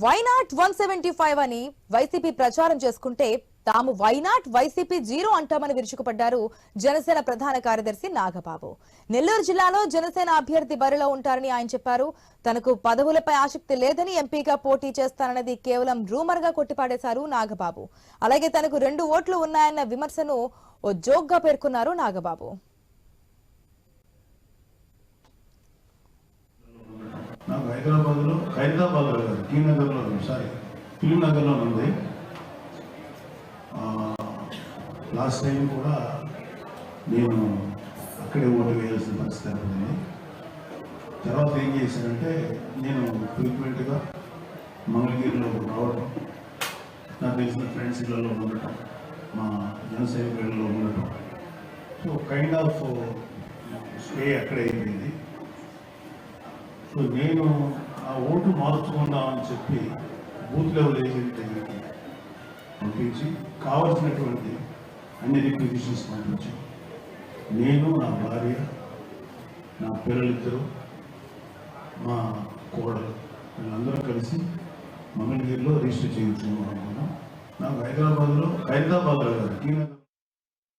Why not one seventy five అని YCP ప్రచారం చేసుకుంటే తాము వైనాట్ వైసీపీ జీరో అంటామని విరుచుకుపడ్డారు జనసేన ప్రధాన కార్యదర్శి నాగబాబు. నెల్లూరు జిల్లాలో జనసేన అభ్యర్థి బరిలో ఉంటారని ఆయన చెప్పారు. తనకు పదవులపై ఆసక్తి లేదని ఎంపీగా పోటీ చేస్తానన్నది కేవలం రూమర్గా కొట్టిపాడేశారు నాగబాబు. అలాగే తనకు రెండు ఓట్లు ఉన్నాయన్న విమర్శను ఓ జోక్గా పేర్కొన్నారు నాగబాబు. నాకు ఖైరదాబాద్లో కాదు టీ నగర్లో సారీ ఫిలిం నగర్లో ఉంది. లాస్ట్ టైం కూడా నేను అక్కడే ఓటు వేయాల్సిన పరిస్థితి ఏర్పడింది. తర్వాత ఏం చేశానంటే నేను ఫ్రీక్వెంట్గా మంగళగిరిలో రావడం నాకు తెలిసిన ఫ్రెండ్స్ ఇళ్ళలో ఉండటం మా జనసేవకులలో ఉండటం. సో కైండ్ ఆఫ్ స్టే అక్కడే అయిపోయింది సో నేను ఆ ఓటు మార్చుకుందామని చెప్పి బూత్ లెవెల్ ఏజెంట్ దగ్గరికి పంపించి కావలసినటువంటి అన్ని రిక్విజిషన్స్ పంపించి నేను నా భార్య నా పిల్లలిద్దరు మా కోడలు వీళ్ళందరూ కలిసి మంగళగిరిలో రిజిస్టర్ చేయించుకున్నాం అనుకున్నాం. నాకు హైదరాబాద్లో హైదరాబాద్లో కాదు